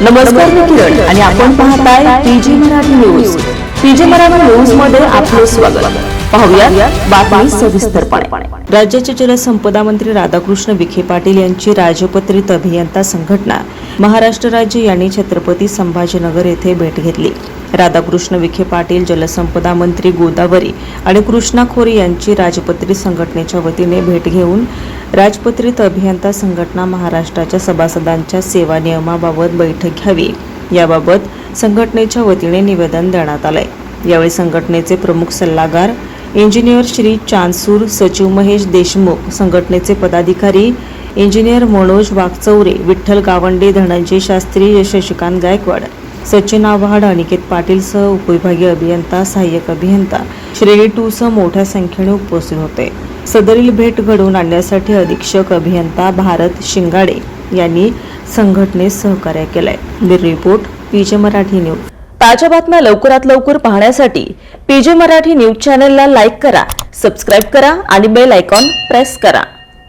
नमस्कार मी किरण आणि आपण पाहताय PG Marathi news. PG Marathi न्यूजमध्ये आपले स्वागत. पाहूया बातमी सविस्तरपणे. राज्याचे जलसंपदा मंत्री राधाकृष्ण विखे पाटील यांची राजपत्रित अभियंता संघटना महाराष्ट्र राज्य यांनी छत्रपती संभाजीनगर येथे भेट घेतली. राधाकृष्ण विखे पाटील जलसंपदा मंत्री गोदावरी आणि कृष्णा खोरे यांची राजपत्रित संघटनेच्या वतीने भेट घेऊन राजपत्रित अभियंता संघटना महाराष्ट्राच्या सभासदांच्या सेवा नियमाबाबत बैठक घ्यावी. याबाबत संघटनेच्या वतीने निवेदन देण्यात आलंय. यावेळी संघटनेचे प्रमुख सल्लागार इंजिनियर श्री चांदसूर सचिव महेश देशमुख संघटनेचे पदाधिकारी इंजिनियर मनोज वाघचौरे विठ्ठल गावंडे धनंजय शास्त्री शशिकांत गायकवाड सचिन आव्हाड अनिकेत पाटील सह उपविभागीय अभियंता सहाय्यक अभियंता श्रेणी टू सह मोठ्या संख्येने उपस्थित होते. सदरील भेट घडवून आणण्यासाठी अधीक्षक अभियंता भारत शिंगाडे यांनी संघटनेस सहकार्य केलंय. Bureau report PJ Marathi news. ताज्या बातम्या लवकरात लवकर पाहण्यासाठी पीजे मराठी न्यूज चॅनलला लाईक करा सबस्क्राईब करा आणि बेल आयकॉन प्रेस करा.